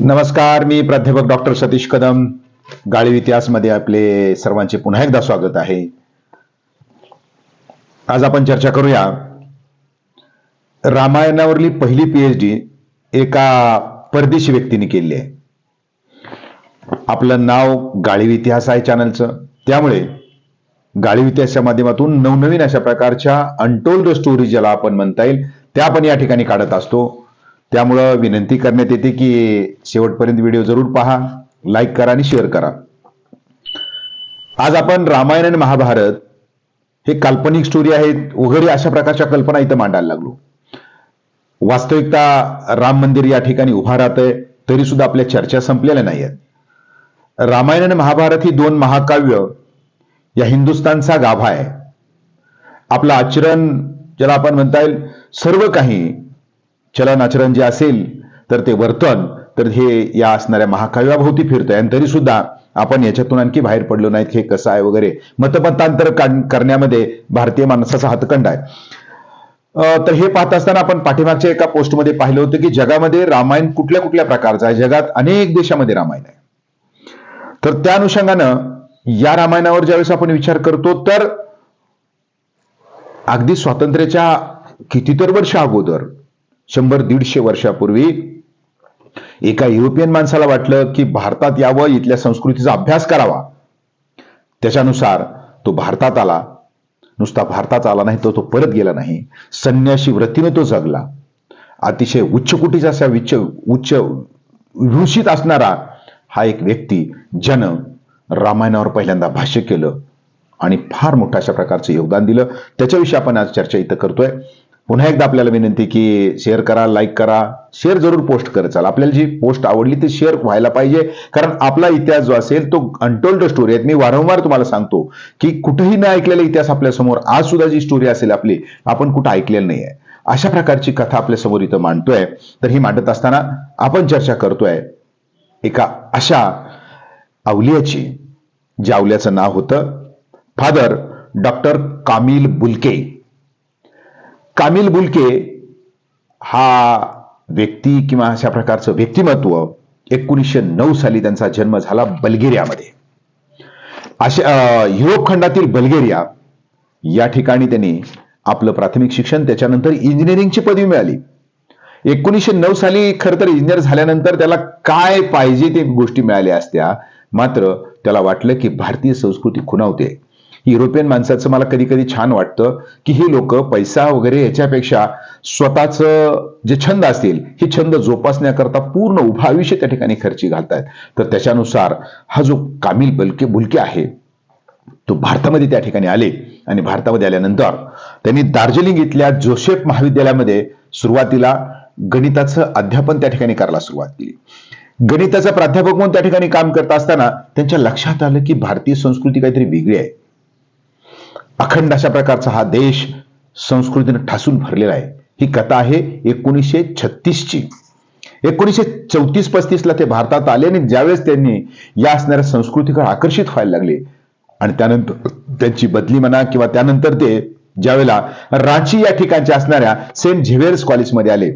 नमस्कार मी प्राध्यापक डॉक्टर सतीश कदम. गाळीव इतिहासमध्ये आपले सर्वांचे पुन्हा एकदा स्वागत आहे. आज आपण चर्चा करूया. रामायणावरली पहिली पीएचडी एका परदेशी व्यक्तीने केली आहे. आपलं नाव गाळीव इतिहास आहे चॅनलचं. त्यामुळे गाळीव इतिहासच्या माध्यमातून नवनवीन अशा प्रकारच्या अनटोल्ड स्टोरी ज्याला आपण म्हणता येईल त्या आपण या ठिकाणी काढत असतो. त्यामुळं विनंती करण्यात येते की शेवटपर्यंत व्हिडिओ जरूर पहा लाईक करा आणि शेअर करा. आज आपण रामायण आणि महाभारत हे काल्पनिक स्टोरी आहेत वगैरे अशा प्रकारच्या कल्पना इथं मांडायला लागलो. वास्तविकता राम मंदिर या ठिकाणी उभा राहतंय तरी सुद्धा आपल्या चर्चा संपलेल्या नाही आहेत रामायण आणि महाभारत ही दोन महाकाव्य या हिंदुस्थानचा गाभा आहे. आपलं आचरण ज्याला आपण म्हणता येईल सर्व काही चलनाचरण जे असेल तर ते वर्तन तर हे या असणाऱ्या महाकाव्याभोवती फिरतंय. आणि तरी सुद्धा आपण याच्यातून आणखी बाहेर पडलो नाहीत हे कसं आहे वगैरे. मतमतांतर करण्यामध्ये भारतीय माणसाचा हातखंड आहे. तर हे पाहत असताना आपण पाठीमागच्या एका पोस्टमध्ये पाहिलं होतं की जगामध्ये रामायण कुठल्या कुठल्या प्रकारचं आहे? जगात अनेक देशामध्ये रामायण आहे. तर त्या अनुषंगानं या रामायणावर ज्यावेळेस आपण विचार करतो तर अगदी स्वातंत्र्याच्या कितीतर वर्ष अगोदर शंभर दीडशे वर्षापूर्वी एका युरोपियन माणसाला वाटलं की भारतात यावं इथल्या संस्कृतीचा अभ्यास करावा. त्याच्यानुसार तो भारतात आला. नुसता भारतात आला नाही तर तो परत गेला नाही. संन्याशी वृत्तीने तो जगला. अतिशय उच्चकुटीचा असा उच्च उच्च विभूषित असणारा हा एक व्यक्ती ज्यानं रामायणावर पहिल्यांदा भाष्य केलं आणि फार मोठ्या अशा प्रकारचं योगदान दिलं. त्याच्याविषयी आपण आज चर्चा इथं करतोय. पुन्हा एकदा आपल्याला विनंती की शेअर करा लाईक करा. शेअर जरूर पोस्ट करत चाल. आपल्याला जी पोस्ट आवडली ती शेअर व्हायला पाहिजे. कारण आपला इतिहास जो असेल तो अनटोल्ड स्टोरी आहेत. मी वारंवार तुम्हाला सांगतो की कुठेही न ऐकलेला इतिहास आपल्यासमोर आज सुद्धा जी स्टोरी असेल आपली आपण कुठं ऐकलेलं आहे अशा प्रकारची कथा आपल्यासमोर इथं मांडतोय. तर ही मांडत असताना आपण चर्चा करतोय एका अशा अवलियाची ज्या अवल्याचं नाव होतं फादर डॉक्टर कामिल बुलके. कामिल बुलके हा व्यक्ती किंवा अशा प्रकारचं व्यक्तिमत्व एकोणीसशे नऊ साली त्यांचा जन्म झाला बल्गेरियामध्ये. अशा युरोप खंडातील बल्गेरिया या ठिकाणी त्यांनी आपलं प्राथमिक शिक्षण त्याच्यानंतर इंजिनिअरिंगची पदवी मिळाली. एकोणीसशे नऊ साली खरं तर इंजिनियर झाल्यानंतर त्याला काय पाहिजे ते गोष्टी मिळाल्या असत्या मात्र त्याला वाटलं की भारतीय संस्कृती खुणावते. युरोपियन माणसाचं मला कधी कधी छान वाटतं की हे लोक पैसा वगैरे याच्यापेक्षा स्वतःचं जे छंद असतील हे छंद जोपासण्याकरता पूर्ण उभं आयुष्य त्या ठिकाणी खर्ची घालतायत. तर त्याच्यानुसार हा जो कामिल बलके बुलके आहे तो भारतामध्ये त्या ठिकाणी आले आणि भारतामध्ये आल्यानंतर त्यांनी दार्जिलिंग इथल्या जोसेफ महाविद्यालयामध्ये सुरुवातीला गणिताचं अध्यापन त्या ठिकाणी करायला सुरुवात केली. गणिताचा प्राध्यापक म्हणून त्या ठिकाणी काम करत असताना त्यांच्या लक्षात आलं की भारतीय संस्कृती काहीतरी वेगळी आहे. अखंड अशा प्रकारचा हा देश संस्कृतीने ठासून भरलेला आहे. ही कथा आहे एकोणीसशे छत्तीसची. एकोणीसशे चौतीस पस्तीसला ते भारतात आले आणि ज्यावेळेस त्यांनी या असणाऱ्या संस्कृतीकडे आकर्षित व्हायला लागले आणि त्यानंतर त्यांची बदली म्हणा किंवा त्यानंतर ते ज्यावेळेला रांची या ठिकाणच्या असणाऱ्या सेंट झेवियर्स कॉलेजमध्ये आले.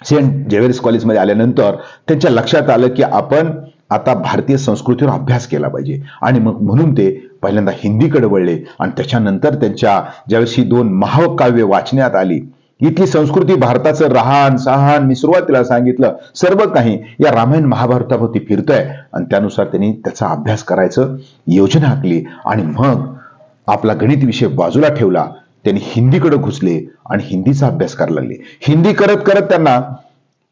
सेंट झेवियर्स कॉलेजमध्ये आल्यानंतर त्यांच्या लक्षात आलं की आपण आता भारतीय संस्कृतीवर अभ्यास केला पाहिजे. आणि मग म्हणून ते पहिल्यांदा हिंदीकडे वळले आणि त्याच्यानंतर त्यांच्या ज्यावेळेस ही दोन महाकाव्य वाचण्यात आली इथली संस्कृती भारताचं राहान सहान मी सुरुवातीला सांगितलं सर्व काही या रामायण महाभारतावरती फिरतंय. आणि त्यानुसार त्यांनी त्याचा अभ्यास करायचं योजना आखली आणि मग आपला गणित विषय बाजूला ठेवला. त्यांनी हिंदीकडे घुसले आणि हिंदीचा अभ्यास करायला लागले. हिंदी करत करत त्यांना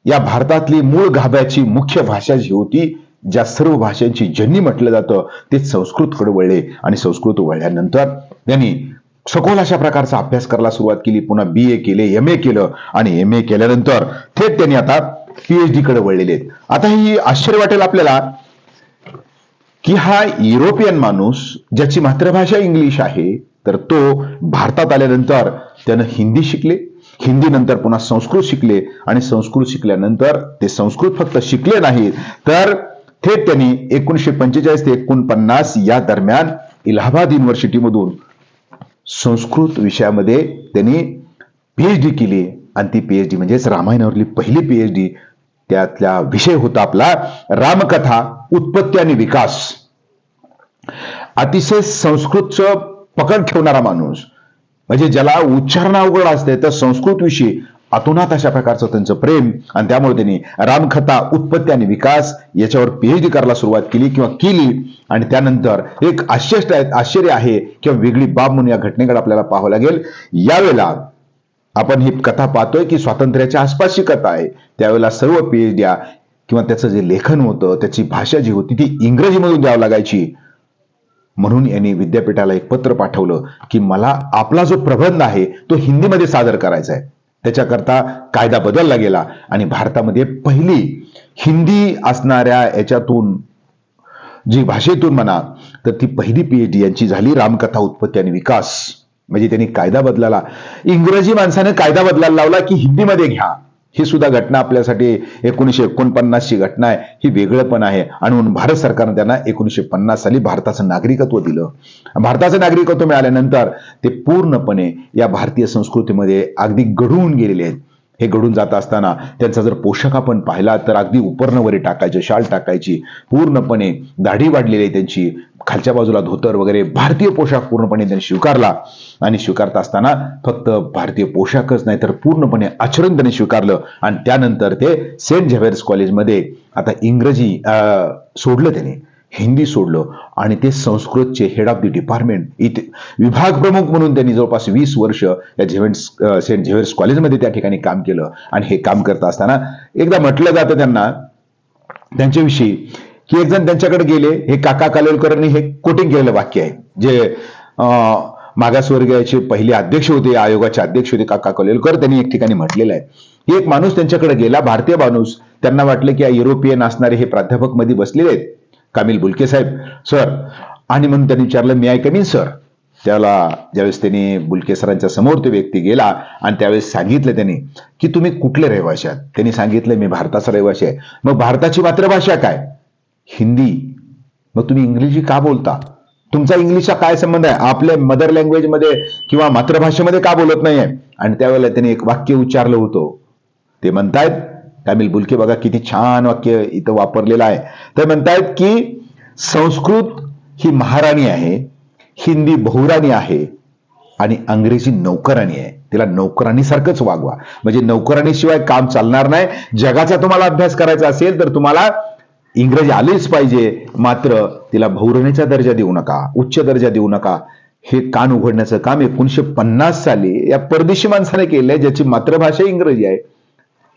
या भारतातली मूळ गाभ्याची मुख्य भाषा जी होती ज्या सर्व भाषांची जननी म्हटलं जातं ते संस्कृतकडे वळले आणि संस्कृत वळल्यानंतर त्यांनी सखोल अशा प्रकारचा अभ्यास करायला सुरुवात केली पुन्हा बी ए केले एम ए केलं आणि एम ए केल्यानंतर थेट त्यांनी आता पीएचडी कडे वळलेले आहेत. आता ही आश्चर्य वाटेल आपल्याला की हा युरोपियन माणूस ज्याची मातृभाषा इंग्लिश आहे तर तो भारतात आल्यानंतर त्यानं हिंदी शिकले हिंदी नंतर पुन्हा संस्कृत शिकले आणि संस्कृत शिकल्यानंतर ते संस्कृत फक्त शिकले नाही तर थेट त्यांनी एकोणीसशे पंचेचाळीस ते एकोणपन्नास या दरम्यान इलाहाबाद युनिव्हर्सिटीमधून संस्कृत विषयामध्ये त्यांनी पीएचडी केली. आणि ती पीएचडी म्हणजेच रामायणावरली पहिली पीएचडी त्यातला विषय होता आपला रामकथा उत्पत्ती आणि विकास. अतिशय संस्कृतचं पकड ठेवणारा माणूस. म्हणजे ज्याला उच्चारण अवघड असते तर संस्कृत विषयी अतोनात अशा प्रकारचं त्यांचं प्रेम आणि त्यामुळे त्यांनी रामकथा उत्पत्ती आणि विकास याच्यावर पीएचडी करायला सुरुवात केली किंवा केली. आणि त्यानंतर एक आश्चर्य आश्चर्य आहे किंवा वेगळी बाब म्हणून या घटनेकडे आपल्याला पाहावं लागेल. यावेळेला आपण ही कथा पाहतोय की स्वातंत्र्याच्या आसपासची कथा आहे. त्यावेळेला सर्व पीएचड्या किंवा त्याचं जे लेखन होतं त्याची भाषा जी होती ती इंग्रजीमधून द्यावं लागायची. म्हणून यांनी विद्यापीठाला एक पत्र पाठवलं की मला आपला जो प्रबंध आहे तो हिंदीमध्ये सादर करायचा आहे. त्याच्याकरता कायदा बदलला गेला. आणि भारतामध्ये पहिली हिंदी असणाऱ्या याच्यातून जी भाषेतून म्हणा तर ती पहिली पीएचडी यांची झाली रामकथा उत्पत्ती आणि विकास. म्हणजे त्यांनी कायदा बदलाला. इंग्रजी माणसाने कायदा बदलायला लावला की हिंदीमध्ये घ्या. ही सुद्धा घटना आपल्यासाठी एकोणीशे एकोणपन्नासची घटना आहे. ही वेगळं पण आहे. आणि म्हणून भारत सरकारनं त्यांना एकोणीशे पन्नास साली भारताचं नागरिकत्व दिलं. भारताचं नागरिकत्व मिळाल्यानंतर ते पूर्णपणे या भारतीय संस्कृतीमध्ये अगदी घडवून गेलेले आहेत. हे घडून जात असताना त्यांचा जर पोषाख आपण पाहिला तर अगदी उपरणवरी टाकायचे शाल टाकायची पूर्णपणे दाढी वाढलेली आहे त्यांची. खालच्या बाजूला धोतर वगैरे भारतीय पोशाख पूर्णपणे त्यांनी स्वीकारला. आणि स्वीकारत असताना फक्त भारतीय पोशाखच नाही तर पूर्णपणे आचरण त्यांनी स्वीकारलं. आणि त्यानंतर ते सेंट झेव्हर्स कॉलेजमध्ये आता इंग्रजी अं, सोडलं त्याने. हिंदी सोडलं. आणि ते संस्कृतचे हेड ऑफ द डिपार्टमेंट इथे विभाग प्रमुख म्हणून त्यांनी जवळपास वीस वर्ष या झेव्हन्स सेंट झेवेर्स कॉलेजमध्ये त्या ठिकाणी काम केलं. आणि हे काम करत असताना एकदा म्हटलं जातं त्यांना त्यांच्याविषयी की एक जण त्यांच्याकडे गेले हे काका कालेलकरांनी हे कोटिंग केलेलं वाक्य आहे जे मागासवर्गीयाचे पहिले अध्यक्ष होते आयोगाचे अध्यक्ष होते काका कलेलकर त्यांनी एक ठिकाणी म्हटलेलं आहे. एक माणूस त्यांच्याकडे गेला भारतीय माणूस त्यांना वाटलं की या युरोपियन असणारे हे प्राध्यापकमध्ये बसलेले आहेत कामिल बुलके साहेब. सर आणि म्हणून त्यांनी विचारलं मी आय कमीन सर. त्याला ज्यावेळेस त्यांनी बुलके सरांच्या समोर तो व्यक्ती गेला आणि त्यावेळेस सांगितलं त्यांनी की तुम्ही कुठले रहिवासी आहात? त्यांनी सांगितलं मी भारताचा रहिवासी आहे. मग भारताची मातृभाषा काय? हिंदी. मग तुम्ही इंग्रजी का बोलता? तुमचा इंग्लिशचा काय संबंध आहे? आपल्या मदर लँग्वेजमध्ये किंवा मातृभाषेमध्ये का बोलत नाहीये? आणि त्यावेळेला त्यांनी एक वाक्य उच्चारलं होतं. ते म्हणतायत कामिल बुलके बघा किती छान वाक्य इथं वापरलेलं आहे. ते म्हणतायत की संस्कृत ही महाराणी आहे हिंदी बहुराणी आहे आणि अंग्रेजी नौकराणी आहे. तिला नौकराणीसारखंच वागवा. म्हणजे नौकराणीशिवाय काम चालणार नाही. जगाचा तुम्हाला अभ्यास करायचा असेल तर तुम्हाला इंग्रजी आलीच पाहिजे. मात्र तिला भौरणीचा दर्जा देऊ नका उच्च दर्जा देऊ नका. हे कान उघडण्याचं काम एकोणीशे पन्नास साली या परदेशी माणसाने केलंय ज्याची मातृभाषा इंग्रजी आहे.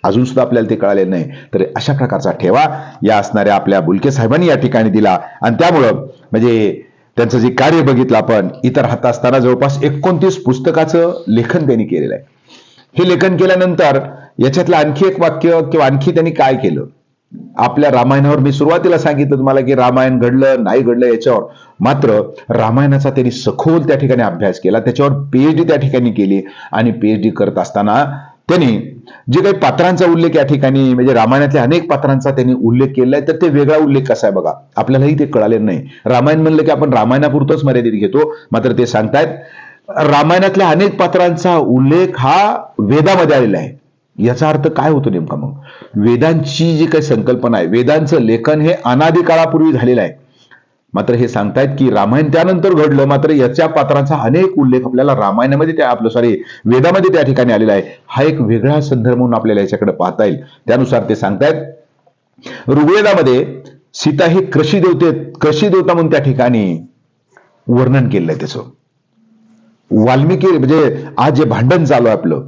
अजून सुद्धा आपल्याला ते कळाले नाही. तर अशा प्रकारचा ठेवा. या असणाऱ्या आपल्या बुलके साहेबांनी या ठिकाणी दिला. आणि त्यामुळं म्हणजे त्यांचं जे कार्य बघितलं आपण इतर हात असताना जवळपास एकोणतीस पुस्तकाचं लेखन त्यांनी केलेलं आहे. हे लेखन केल्यानंतर याच्यातलं आणखी एक वाक्य किंवा आणखी त्यांनी काय केलं? आपल्या रामायणावर मी सुरुवातीला सांगितलं तुम्हाला की रामायण घडलं नाही घडलं याच्यावर. मात्र रामायणाचा त्यांनी सखोल त्या ठिकाणी अभ्यास केला त्याच्यावर पीएचडी त्या ठिकाणी केली आणि पीएचडी करत असताना त्यांनी जे काही पात्रांचा उल्लेख या ठिकाणी म्हणजे रामायणातल्या अनेक पात्रांचा त्यांनी उल्लेख केलाय तर ते वेगळा उल्लेख कसा आहे बघा? आपल्यालाही ते कळाले नाही. रामायण म्हणलं की आपण रामायणापुरतच मर्यादित घेतो मात्र ते सांगतायत रामायणातल्या अनेक पात्रांचा उल्लेख हा वेदामध्ये आलेला आहे. याचा अर्थ काय होतो नेमका मग? वेदांची जी काही संकल्पना आहे वेदांचं लेखन हे अनादी काळापूर्वी झालेलं आहे. मात्र हे सांगतायत की रामायण त्यानंतर घडलं मात्र याच्या पात्रांचा अनेक उल्लेख आपल्याला रामायणामध्ये त्या आपलं सॉरी वेदामध्ये त्या ठिकाणी आलेला आहे. हा एक वेगळा संदर्भ म्हणून आपल्याला याच्याकडे पाहता येईल. त्यानुसार ते सांगतायत ऋग्वेदामध्ये सीता ही कृषी देवते कृषी देवता म्हणून त्या ठिकाणी वर्णन केलंय त्याचं. वाल्मिकी म्हणजे आज जे भांडण चालू आहे आपलं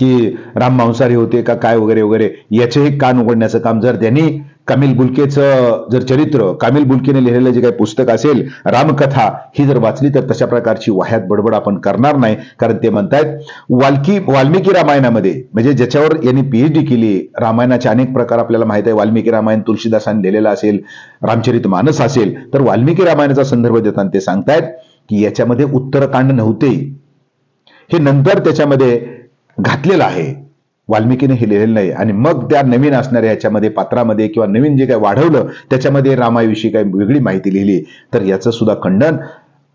की राम मांसाहारी होते का काय वगैरे वगैरे याचेही कान उघडण्याचं काम जर त्यांनी कामिल बुलकेचं जर चरित्र कामिल बुलकेने लिहिलेलं जे काही पुस्तक असेल रामकथा ही जर वाचली तर तशा प्रकारची वाह्यात बडबड आपण करणार नाही. कारण ते म्हणतायत वाल्की वाल्मिकी रामायणामध्ये म्हणजे ज्याच्यावर यांनी पीएचडी केली रामायणाचे अनेक प्रकार आपल्याला माहीत आहे. वाल्मिकी रामायण तुळशीदासांनी लिहिलेलं असेल रामचरित मानस असेल तर वाल्मिकी रामायणाचा संदर्भ देताना ते सांगतायत की याच्यामध्ये उत्तरकांड नव्हते हे नंतर त्याच्यामध्ये घातलेला आहे. वाल्मिकीने हे लिहिलेलं नाही. आणि मग त्या नवीन असणाऱ्या याच्यामध्ये पात्रामध्ये किंवा नवीन जे काही वाढवलं त्याच्यामध्ये रामाविषयी काही वेगळी माहिती लिहिली. तर याचं सुद्धा खंडन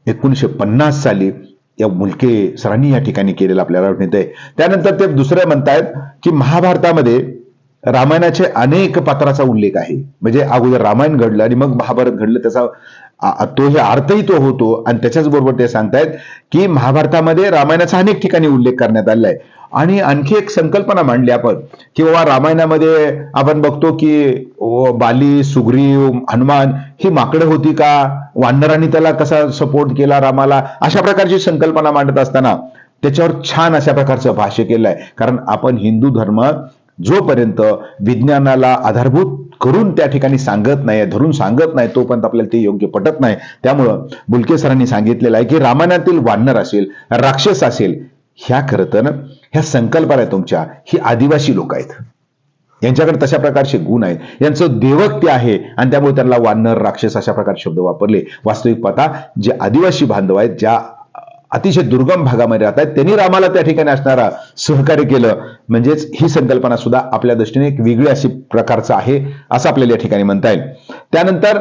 एकोणीशे पन्नास साली या मुलके सरांनी या ठिकाणी केलेलं आपल्याला मिळत आहे. त्यानंतर ते दुसरं म्हणतायत की महाभारतामध्ये रामायणाचे अनेक पात्राचा उल्लेख आहे. म्हणजे अगोदर रामायण घडलं आणि मग महाभारत घडलं त्याचा तो हे अर्थही तो होतो आणि त्याच्याच बरोबर ते सांगतायत की महाभारतामध्ये रामायणाचा अनेक ठिकाणी उल्लेख करण्यात आलेला आहे आणि आणखी एक संकल्पना मांडली आपण की बाबा रामायणामध्ये आपण बघतो की बाली सुग्रीव हनुमान ही माकडं होती का? वानरांनी त्याला कसा सपोर्ट केला रामाला? अशा प्रकारची संकल्पना मांडत असताना त्याच्यावर छान अशा प्रकारचं भाष्य केलं आहे कारण आपण हिंदू धर्म जोपर्यंत विज्ञानाला आधारभूत करून त्या ठिकाणी सांगत नाही धरून सांगत नाही तोपर्यंत आपल्याला ते योग्य पटत नाही. त्यामुळं बुलके सरांनी सांगितलेलं आहे की रामायणातील वानर असेल राक्षस असेल ह्या खरं तर ह्या संकल्पना आहेत तुमच्या ही आदिवासी लोक आहेत. यांच्याकडे तशा प्रकारचे गुण आहेत. यांचं देवक ते आहे. आणि त्यामुळे त्यांना वानर राक्षस अशा प्रकारचे शब्द वापरले. वास्तविक पता जे आदिवासी बांधव आहेत ज्या अतिशय दुर्गम भागामध्ये राहतात त्यांनी रामाला त्या ठिकाणी असणारा सहकार्य केलं. म्हणजेच ही संकल्पना सुद्धा आपल्या दृष्टीने एक वेगळी अशी प्रकारचं आहे असं आपल्याला या ठिकाणी म्हणता येईल. त्यानंतर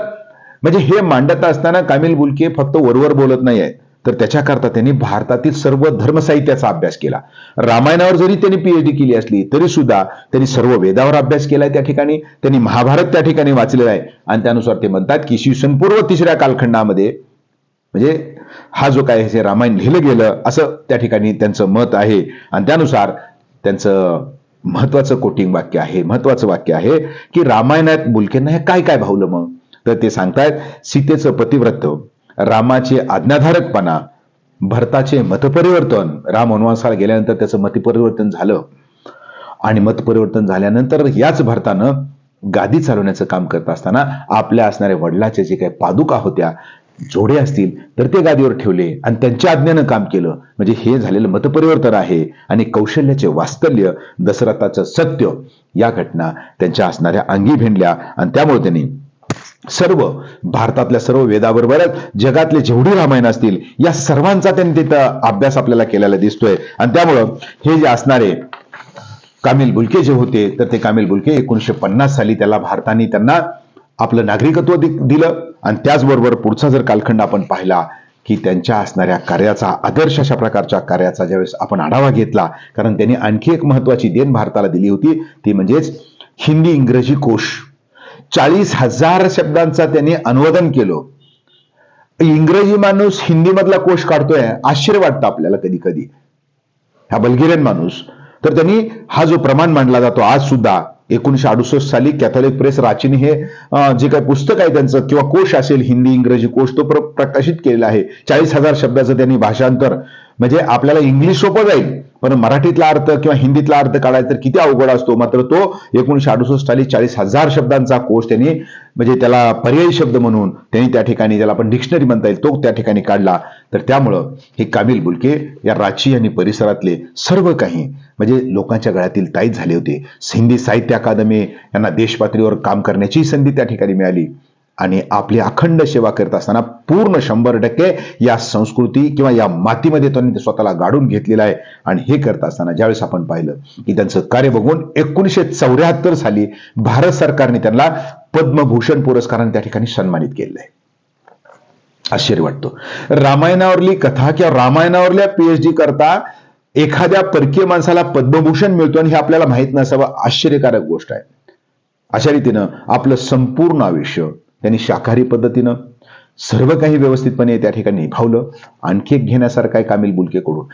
म्हणजे हे मांडत असताना कामिल बुलके फक्त वरवर बोलत नाही आहेत तर त्याच्याकरता त्यांनी भारतातील सर्व धर्मसाहित्याचा अभ्यास केला. रामायणावर जरी त्यांनी पीएचडी केली असली तरी सुद्धा त्यांनी सर्व वेदावर अभ्यास केलाय त्या ठिकाणी. त्यांनी महाभारत त्या ठिकाणी वाचलेला आहे. आणि त्यानुसार ते म्हणतात की शिवसनपूर्व तिसऱ्या कालखंडामध्ये म्हणजे हा जो काय हे रामायण लिहिलं गेलं असं त्या ठिकाणी त्यांचं मत आहे. आणि त्यानुसार त्यांचं महत्वाचं कोटिंग वाक्य आहे महत्वाचं वाक्य आहे की रामायणात बुलकेंना हे काय काय भावलं मग? तर ते सांगतायत सीतेचं पतिव्रत रामाचे आज्ञाधारकपणा भरताचे मतपरिवर्तन. राम वनवासाला गेल्यानंतर त्याचं मतपरिवर्तन झालं. आणि मतपरिवर्तन झाल्यानंतर याच भरतानं गादी चालवण्याचं काम करत असताना आपल्या असणाऱ्या वडिलाच्या जे काही पादुका होत्या जोडे असतील तर ते गादीवर ठेवले आणि त्यांच्या आज्ञेनं काम केलं. म्हणजे हे झालेलं मतपरिवर्तन आहे आणि कौशल्याचे वास्तल्य दशरथाचं सत्य या घटना त्यांच्या असणाऱ्या अंगी भिंडल्या आणि त्यामुळे त्यांनी सर्व भारतातल्या सर्व वेदाबरोबरच जगातले जेवढी रामायण असतील या सर्वांचा त्यांनी तिथं अभ्यास आपल्याला केलेला दिसतोय. आणि त्यामुळं हे जे असणारे कामिल बुलके जे होते तर ते कामिल बुलके एकोणीशे पन्नास साली त्याला भारताने त्यांना आपलं नागरिकत्व दिलं. आणि त्याचबरोबर पुढचा जर कालखंड आपण पाहिला की त्यांच्या असणाऱ्या कार्याचा आदर्श अशा प्रकारच्या कार्याचा ज्यावेळेस आपण आढावा घेतला कारण त्यांनी आणखी एक महत्वाची देण भारताला दिली होती ती म्हणजेच हिंदी इंग्रजी कोश. चाळीस हजार शब्दांचा त्यांनी अनुवादन केलं. इंग्रजी माणूस हिंदीमधला कोश काढतोय आश्चर्य वाटतं आपल्याला कधी कधी हा बल्गेरियन माणूस. तर त्यांनी हा जो प्रमाण मांडला जातो आज सुद्धा एकोणीसशे अडुसष्ट साली कॅथोलिक प्रेस राचीने हे जे काही पुस्तक आहे त्यांचं किंवा कोश असेल हिंदी इंग्रजी कोश तो प्रकाशित केलेला आहे. चाळीस हजार शब्दाचं त्यांनी भाषांतर. म्हणजे आपल्याला इंग्लिश सोपं जाईल पण मराठीतला अर्थ किंवा हिंदीतला अर्थ काढायचा तर किती अवघड असतो? मात्र तो एकोणीसशे अडुसष्ट साली चाळीस हजार शब्दांचा कोश त्यांनी म्हणजे त्याला पर्यायी शब्द म्हणून त्यांनी त्या ठिकाणी ज्याला आपण डिक्शनरी म्हणता येईल तो त्या ठिकाणी काढला. तर त्यामुळं हे कामिल बुलके या राची आणि परिसरातले सर्व काही म्हणजे लोकांच्या गळ्यातील ताईत झाले होते. हिंदी साहित्य अकादमी यांना देशपातळीवर काम करण्याची संधी त्या ठिकाणी मिळाली. आणि आपली अखंड सेवा करत असताना पूर्ण शंभर टक्के या संस्कृती किंवा या मातीमध्ये त्यांनी स्वतःला गाडून घेतलेला आहे. आणि हे करत असताना ज्यावेळेस आपण पाहिलं की त्यांचं कार्य बघून एकोणीसशे चौऱ्याहत्तर साली भारत सरकारने त्यांना पद्मभूषण पुरस्काराने त्या ठिकाणी सन्मानित केलेलं आहे. आश्चर्य वाटतो. रामायणावरली कथा किंवा रामायणावरल्या पीएचडी करता एखाद्या परकीय माणसाला पद्मभूषण मिळतो आणि हे आपल्याला माहीत नसावं आश्चर्यकारक गोष्ट आहे. अशा रीतीनं आपलं संपूर्ण आयुष्य त्यांनी शाकाहारी पद्धतीनं सर्व काही व्यवस्थितपणे त्या ठिकाणी निभावलं. आणखी एक घेण्यासारखं आहे कामिल बुलकेकडून.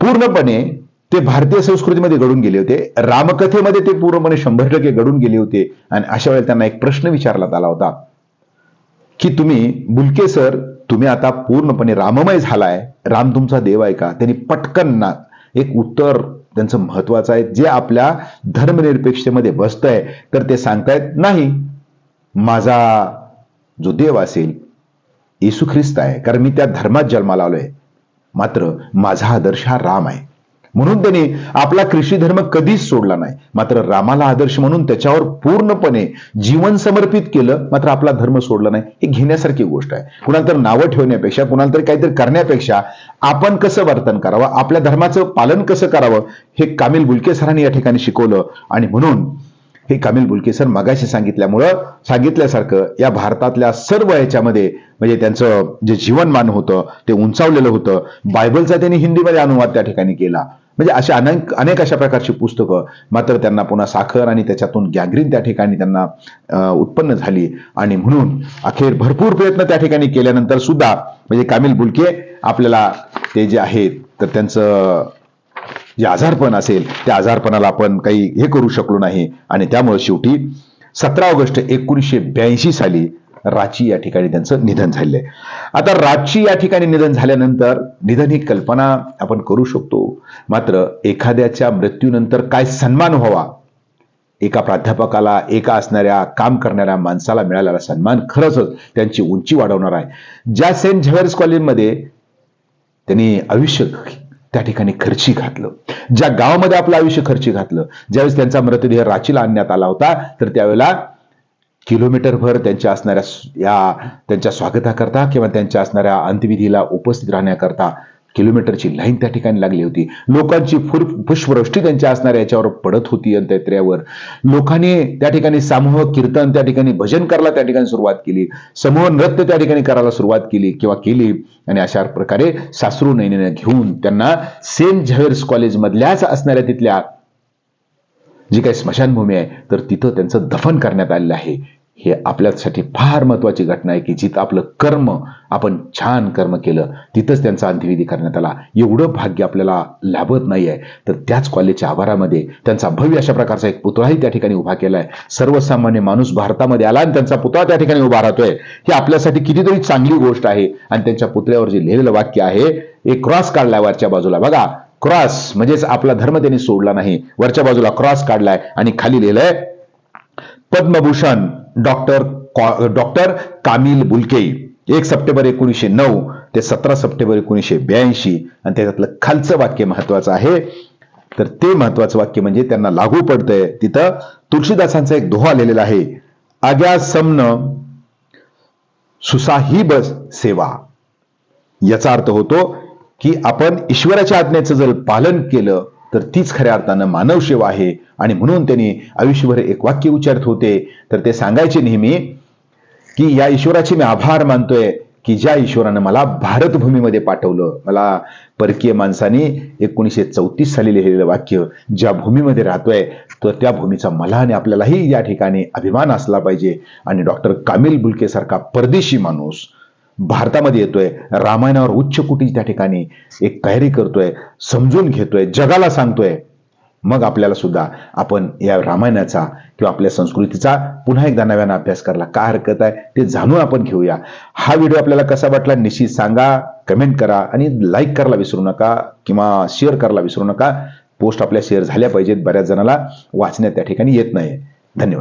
पूर्णपणे ते भारतीय संस्कृतीमध्ये घडून गेले होते. रामकथेमध्ये ते पूर्णपणे शंभर टक्के घडून गेले होते. आणि अशा वेळेला त्यांना एक प्रश्न विचारण्यात आला होता. की तुम्ही बुलके सर तुम्ही आता पूर्णपणे राममय झालाय. राम तुमचा देव आहे का? त्यांनी पटकन ना एक उत्तर त्यांचं महत्वाचं आहे. जे आपल्या धर्मनिरपेक्षतेमध्ये बसतंय तर ते सांगतायत नाही माझा जो देव असेल येशू ख्रिस्त आहे. कारण मी त्या धर्मात जन्माला आलोय. मात्र माझा आदर्श हा राम आहे. म्हणून त्यांनी आपला कृषी धर्म कधीच सोडला नाही. मात्र रामाला आदर्श म्हणून त्याच्यावर पूर्णपणे जीवन समर्पित केलं मात्र आपला धर्म सोडला नाही. हे घेण्यासारखी गोष्ट आहे. कुणाला तर नावं ठेवण्यापेक्षा कुणाला तरी काहीतरी करण्यापेक्षा आपण कसं वर्तन करावं? आपल्या धर्माचं पालन कसं करावं? हे कामिल बुलके सरांनी या ठिकाणी शिकवलं. आणि म्हणून हे कामिल बुलके सर मगाशी सांगितल्यामुळं सांगितल्यासारखं या भारतातल्या सर्व याच्यामध्ये म्हणजे त्यांचं जे जीवनमान होतं ते उंचावलेलं होतं. बायबलचा त्यांनी हिंदीमध्ये अनुवाद त्या ठिकाणी केला. म्हणजे अशा अनेक अनेक अशा प्रकारची पुस्तकं मात्र त्यांना पुन्हा साखर आणि त्याच्यातून गॅंग्रीन त्या ठिकाणी त्यांना उत्पन्न झाली. आणि म्हणून अखेर भरपूर प्रयत्न त्या ठिकाणी केल्यानंतर सुद्धा म्हणजे कामिल बुलके आपल्याला ते जे आहेत तर त्यांचं जे आजारपण असेल त्या आजारपणाला आपण काही हे करू शकलो नाही. आणि त्यामुळे शेवटी सतरा ऑगस्ट एकोणीसशे ब्याऐंशी साली राची या ठिकाणी त्यांचं निधन झालेलं आहे. आता राची या ठिकाणी निधन झाल्यानंतर निधन ही कल्पना आपण करू शकतो. मात्र एखाद्याच्या मृत्यूनंतर काय सन्मान व्हावा? एका प्राध्यापकाला एका असणाऱ्या काम करणाऱ्या माणसाला मिळालेला सन्मान खरंच त्यांची उंची वाढवणार आहे. ज्या सेंट झेव्हर्स कॉलेजमध्ये त्यांनी आयुष्य त्या ठिकाणी खर्ची घातलं. ज्या गावामध्ये आपलं आयुष्य खर्ची घातलं ज्यावेळेस त्यांचा मृतदेह राचीला आणण्यात आला होता तर त्यावेळेला किलोमीटरभर त्यांच्या असणाऱ्या या त्यांच्या स्वागताकरता किंवा त्यांच्या असणाऱ्या अंत्यविधीला उपस्थित राहण्याकरता किलोमीटरची लाईन त्या ठिकाणी लागली होती. लोकांची फुर पुष्पवृष्टी त्यांच्या असणाऱ्या याच्यावर पडत होती अंत्ययात्रेवर लोकांनी त्या ठिकाणी समूह कीर्तन त्या ठिकाणी भजन करायला त्या ठिकाणी सुरुवात केली. समूह नृत्य त्या ठिकाणी करायला सुरुवात केली किंवा केली आणि अशा प्रकारे सासरू नयनीने घेऊन त्यांना सेंट झेव्हर्स कॉलेजमधल्याच असणाऱ्या तिथल्या जी काही स्मशानभूमी आहे तर तिथं त्यांचं दफन करण्यात आलेलं आहे. हे आपल्यासाठी फार महत्वाची घटना आहे की जिथं आपलं कर्म आपण छान कर्म केलं तिथंच त्यांचा अंत्यविधी करण्यात आला. एवढं भाग्य आपल्याला लाभत नाही आहे. तर त्याच कॉलेजच्या आवारामध्ये त्यांचा भव्य अशा प्रकारचा एक पुतळाही त्या ठिकाणी उभा केला आहे सर्वसामान्य माणूस भारतामध्ये आला आणि त्यांचा पुतळा त्या ठिकाणी उभा राहतोय. ही आपल्यासाठी कितीतरी चांगली गोष्ट आहे. आणि त्यांच्या पुतळ्यावर जे लिहिलेलं वाक्य आहे एक क्रॉस काढलाय वरच्या बाजूला. बघा क्रॉस म्हणजेच आपला धर्म त्यांनी सोडला नाही. वरच्या बाजूला क्रॉस काढलाय आणि खाली लिहिलंय Padma Bhushan doctor doctor Camille Bulcke. एक सप्टेंबर एकोणीसशे नऊ ते सतरा सप्टेंबर एकोणीसशे ब्याऐंशी आणि त्याच्यातलं खालचं वाक्य महत्वाचं आहे. तर ते महत्वाचं वाक्य म्हणजे त्यांना लागू पडतंय. तिथं तुळशीदासांचा एक दोहा लिहिलेला आहे. आग्या समन सुसाहिब सेवा. याचा अर्थ होतो की आपण ईश्वराच्या आज्ञेचं जर पालन केलं तर तीच खऱ्या अर्थानं मानव सेवा आहे. आणि म्हणून त्यांनी आयुष्यभर एक वाक्य उच्चारत होते. तर ते सांगायचे नेहमी की या ईश्वराचे मी आभार मानतोय की ज्या ईश्वरानं मला भारतभूमीमध्ये पाठवलं. मला परकीय माणसाने एकोणीसशे चौतीस साली लिहिलेलं वाक्य ज्या भूमीमध्ये राहतोय तर त्या भूमीचा मला आणि आपल्यालाही या ठिकाणी अभिमान असला पाहिजे. आणि डॉक्टर कामिल बुलकेसारखा परदेशी माणूस भारतामध्ये येतोय. रामायणावर उच्च कुटी त्या ठिकाणी एक तयारी करतोय समजून घेतोय जगाला सांगतोय. मग आपल्याला सुद्धा आपण या रामायणाचा किंवा आपल्या संस्कृतीचा पुन्हा एकदा नव्यानं अभ्यास करायला काय हरकत आहे ते जाणून आपण घेऊया. हा व्हिडिओ आपल्याला कसा वाटला निश्चित सांगा कमेंट करा आणि लाईक करायला विसरू नका किंवा शेअर करायला विसरू नका. पोस्ट आपल्या शेअर झाल्या पाहिजेत बऱ्याच जणाला वाचण्यात त्या ठिकाणी येत नाही. धन्यवाद.